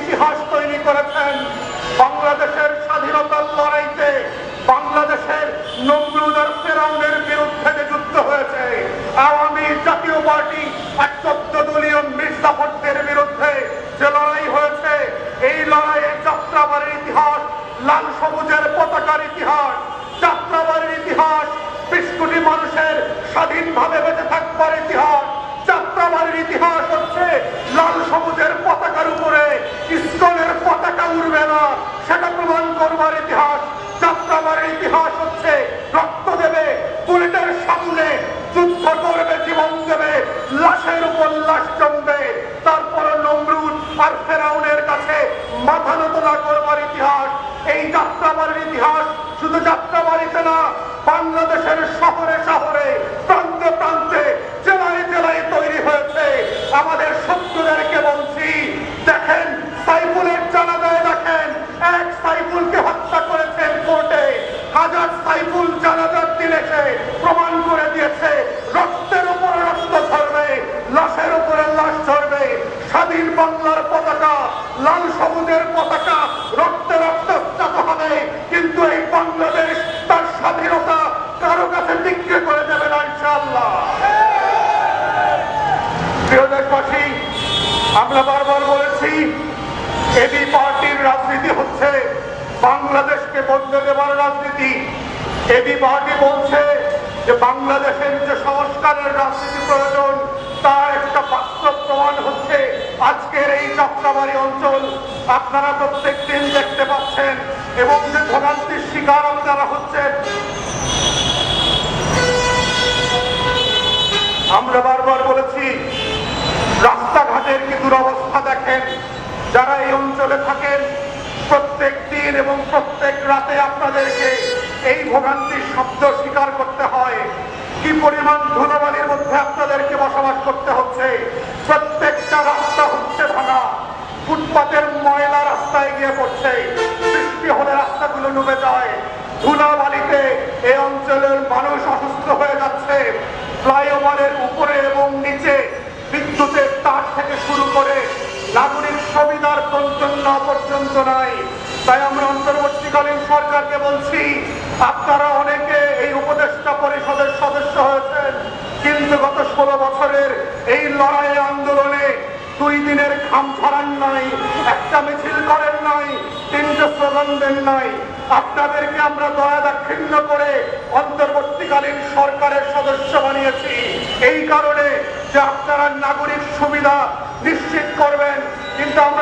ইতিহাস তৈরি করেছেন। বাংলাদেশের স্বাধীনতার লড়াইতে বাংলাদেশের নমরুদ আর ফেরাউনের বিরুদ্ধে যে যুদ্ধ হয়েছে, আওয়ামী জাতীয় পার্টি আর চোদ্দ দলীয় মির্জাফরদের বিরুদ্ধে যে লড়াই হয়েছে, এই লড়াইয়ে যাত্রাবাড়ির ইতিহাস, লাল সবুজের পতাকার ইতিহাস, যাত্রাবাড়ির ইতিহাস, বিশ কোটি মানুষের স্বাধীনভাবে বেঁচে থাকবার ইতিহাস যাত্রাবাড়ির ইতিহাস হচ্ছে লাল সবুজের পতাকার উপরে ইস্কনের পতাকা উড়বে না সেটা প্রমাণ করবার ইতিহাস যাত্রাবাড়ির ইতিহাস হচ্ছে রক্ত দেবে বুলেটের সামনে যুদ্ধ করবে জীবন দেবে লাশের উপর লাশ জমবে তারপর নমরুদ আর ফেরাউনের কাছে মাথা নত না করবার ইতিহাস এই যাত্রাবাড়ির ইতিহাস শুধু যাত্রাবাড়িতে না, বাংলাদেশের শহরে শহরে, প্রান্তে প্রান্তে, জেলায় জেলায় তৈরি হয়েছে। আমাদের শত্রুদেরকে বলছি, দেখেন, সাইফুলের জানাজায় দেখেন, এক সাইফুলকে হত্যা করেছেন কোর্টে। হাজার সাইফুল জানাজার এসে প্রমাণ করে দিয়েছে, রক্তের উপরে রক্ত ঝরবে, লাশের উপরে লাশ ঝরবে। স্বাধীন বাংলার পতাকা, লাল সবুজের পতাকা রক্তে রক্তস্নাত হবে কিন্তু এই বাংলাদেশ তার স্বাধীনতা কারও কাছে বিক্রি করে দেবে না ইনশাআল্লাহ প্রিয় দেশবাসী আমরা বারবার বলেছি, এবি পার্টির রাজনীতি হচ্ছে বাংলাদেশকে বদলে দেবার রাজনীতি। এবি পার্টি বলছে যে বাংলাদেশের যে সংস্কারের রাজনীতি প্রয়োজন, তার একটা বাস্তব প্রমাণ হচ্ছে আজকের এই যাত্রাবাড়ি অঞ্চল। আপনারা প্রত্যেক দিন দেখতে পাচ্ছেন, এবং যে ভোগান্তির শিকার আপনারা হচ্ছেন আমরা বারবার বলেছি রাস্তাঘাটের কি দুরবস্থা দেখেন যারা এই অঞ্চলে থাকেন। প্রত্যেক দিন এবং প্রত্যেক রাতে আপনাদেরকে এই ভোগান্তির শব্দ স্বীকার করতে হয়। কি পরিমাণ ধুলোবালির মধ্যে আপনাদেরকে বসবাস করতে হচ্ছে? প্রত্যেকটা রাস্তা হচ্ছে ভাঙা। ফুটপাতের ময়লা রাস্তায় গিয়ে পড়ছে। বৃষ্টি হলে রাস্তাগুলো ডুবে যায়। ধুলাবালিতে এই অঞ্চলের মানুষ অসুস্থ হয়ে যাচ্ছে। ফ্লাইওভারের উপরে এবং নিচে বিদ্যুতের তার থেকে শুরু করে নাগরিক সুবিধার প্রয়োজন পর্যন্ত নাই তাই আমরা অন্তর্বর্তীকালীন সরকারকে বলছি, আপনারা অনেকে এই উপদেষ্টা পরিষদের সদস্য হয়েছেন, কিন্তু গত ষোলো বছরের এই লড়াই আন্দোলনে দুই দিনের ঘাম ঝরান নাই, একটা মিছিল করেন নাই, তিনটে স্লোগান দেন নাই। আপনাদেরকে আমরা দয়া দাক্ষিণ্য করে অন্তর্বর্তীকালীন সরকারের সদস্য বানিয়েছি। এই কারণে যে আপনারা নাগরিক সুবিধা নিশ্চিত করবেন, কিন্তু আমরা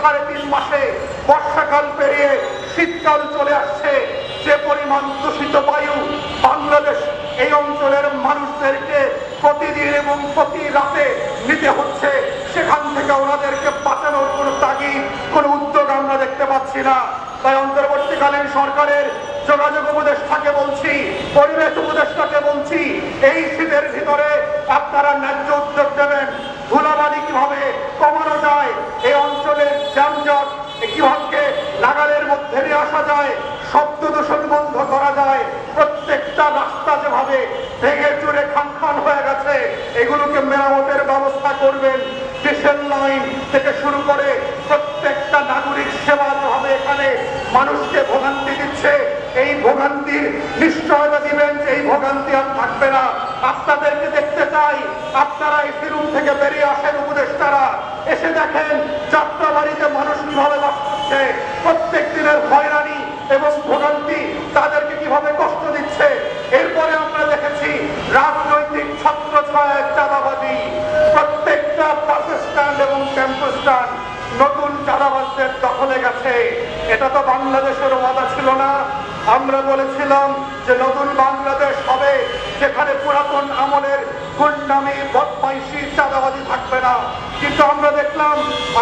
সাড়ে তিন মাসে বর্ষাকাল পেরিয়ে শীতকাল চলে আসছে। যে পরিমাণ দূষিত বায়ু বাংলাদেশ এই অঞ্চলের মানুষদেরকে প্রতিদিন এবং প্রতি রাতে নিতে হচ্ছে, সেখান থেকে ওনাদেরকে বাঁচানোর কোনো তাগিদ, কোনো উদ্যোগ আমরা দেখতে পাচ্ছি না। তাই অন্তর্বর্তীকালীন সরকারের যোগাযোগ উপদেষ্টাকে বলছি, পরিবেশ উপদেষ্টাকে বলছি, এই শীতের ভিতরে আপনারা ন্যায্য উদ্যোগ দেবেন ধুলাবালি কীভাবে কমানো যায় এই অঞ্চলের যানজট কীভাবে নাগালের মধ্যে নিয়ে আসা যায় শব্দ দূষণ বন্ধ করা যায় প্রত্যেকটা রাস্তা যেভাবে ভেঙে চুরে খান খান হয়ে গেছে। এগুলোকে মেরামতের ব্যবস্থা করবেন। ডিসেল লাইন থেকে শুরু করে প্রত্যেকটা নাগরিক সেবা যেভাবে এখানে। মানুষকে ভোগান্তি দিচ্ছে। এই ভোগান্তির নিশ্চয়তা দিবেন যে এই ভোগান্তি আর থাকবে না। আপনাদেরকে দেখতে চাই। আপনারা এই রুম থেকে বেরিয়ে আসেন উপদেষ্টারা। এসে দেখেন যাত্রাবাড়িতে মানুষ কীভাবে বাস করছে। প্রত্যেক দিনের হয়রানি এবং ভোগান্তি তাদেরকে কীভাবে কষ্ট দিচ্ছে এরপরে আমরা দেখেছি রাজনৈতিক ছত্র ছয় চাঁদাবাদী প্রত্যেকটা বাস স্ট্যান্ড এবং স্ট্যান্ড নতুন চাঁদাবাজদের দখলে গেছে। এটা তো বাংলাদেশের ওয়াদা ছিল না। আমরা বলেছিলাম যে নতুন বাংলাদেশ হবে, যেখানে পুরাতন আমলের গুন্ডামি, বদমাইশি, চাঁদাবাজি থাকবে না। কিন্তু আমরা দেখলাম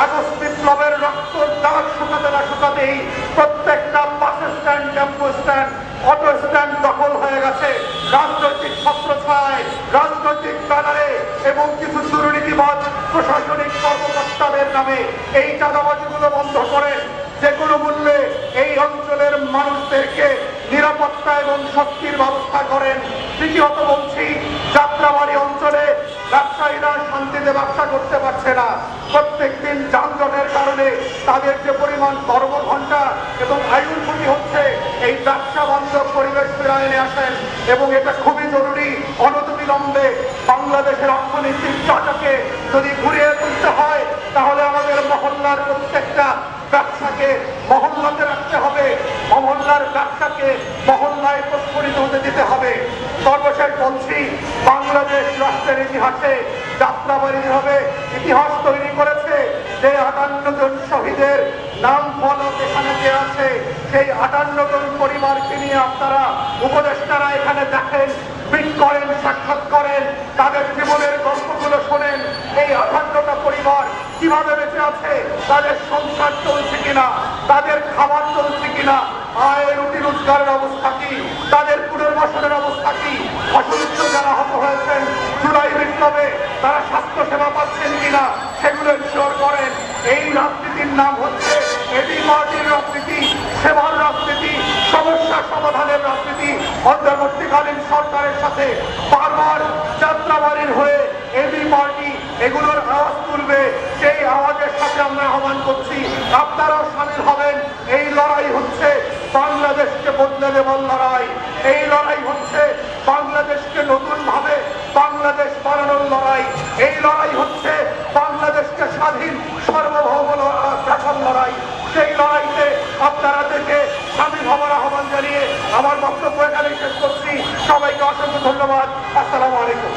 আগস্ট বিপ্লবের রক্ত দাগ শুকাতে না শুকাতেই প্রত্যেকটা bus stand, tempo stand, auto stand দখল হয়ে গেছে। রাজনৈতিক ছত্র ছায়, রাজনৈতিক ব্যানারে এবং কিছু দুর্নীতিবাদ প্রশাসনিক নামে এই চাঁদাবাজিগুলো বন্ধ করেন। যে কোনো মূল্যে এই অঞ্চলের মানুষদেরকে নিরাপত্তা এবং শক্তির ব্যবস্থা করেন। তৃতীয়ত বলছি, যাত্রাবাড়ি অঞ্চলে ব্যবসায়ীরা শান্তিতে ব্যবসা করতে পারছে না। প্রত্যেক দিন যানজটের কারণে তাদের যে পরিমাণ কর্মঘণ্টা এবং আয়ুর ক্ষতি হচ্ছে, এই ব্যবসা বান্ধব পরিবেশ ফেরায়নে আসেন এবং এটা খুবই জরুরি। অনতিবিলম্বে বাংলাদেশের অর্থনীতির চাটাকে যদি ঘুরিয়ে তুলতে হয় তাহলে আমাদের মহল্লার প্রত্যেকটা ব্যবসাকে মহল্লাতে রাখতে হবে। মহল্লার ব্যবসাকে মহল্লায় প্রস্ফুটিত হতে দিতে হবে। সর্বশেষ বলছি, বাংলাদেশ রাষ্ট্রের ইতিহাসে যাত্রাবাড়ি হবে ইতিহাস তৈরি করেছে, যে আটান্ন জন শহীদের নাম ফলক এখানে যে আছে। সেই আটান্ন জন পরিবারকে নিয়ে আপনারা উপদেষ্টারা এখানে দেখেন মিট করেন, সাক্ষাৎ করেন, তাদের জীবনের গল্পগুলো শোনেন। এই আটান্নটা পরিবার কীভাবে বেঁচে আছে? তাদের সংসার চলছে কিনা? তাদের খাবার চলছে কিনা? আয় রুটি রোজগারের অবস্থা কি? তাদের পুনর্বাসনের অবস্থা কি? অসুস্থ যারা হত হয়েছেন, জুলাই বিপ্লবে তারা স্বাস্থ্য সেবা পাচ্ছেন কিনা? সেগুলো ইনশোর করেন। এই রাজনীতির নাম হচ্ছে পার্টির রাজনীতি, সেবার রাজনীতি, সমস্যা সমাধানের রাজনীতি, অন্তর্বর্তীকালীন সরকারের সাথে বারবার যাত্রাবাড়ির হয়ে এবি পার্টি এগুলোর আওয়াজ তুলবে, সেই আওয়াজের সাথে আমরা আহ্বান করছি। আপনারাও সামিল হবেন। এই লড়াই হচ্ছে বাংলাদেশকে বদলে দেওয়ার লড়াই। এই লড়াই হচ্ছে বাংলাদেশকে নতুন ভাবে বাংলাদেশ বানানোর লড়াই। এই লড়াই হচ্ছে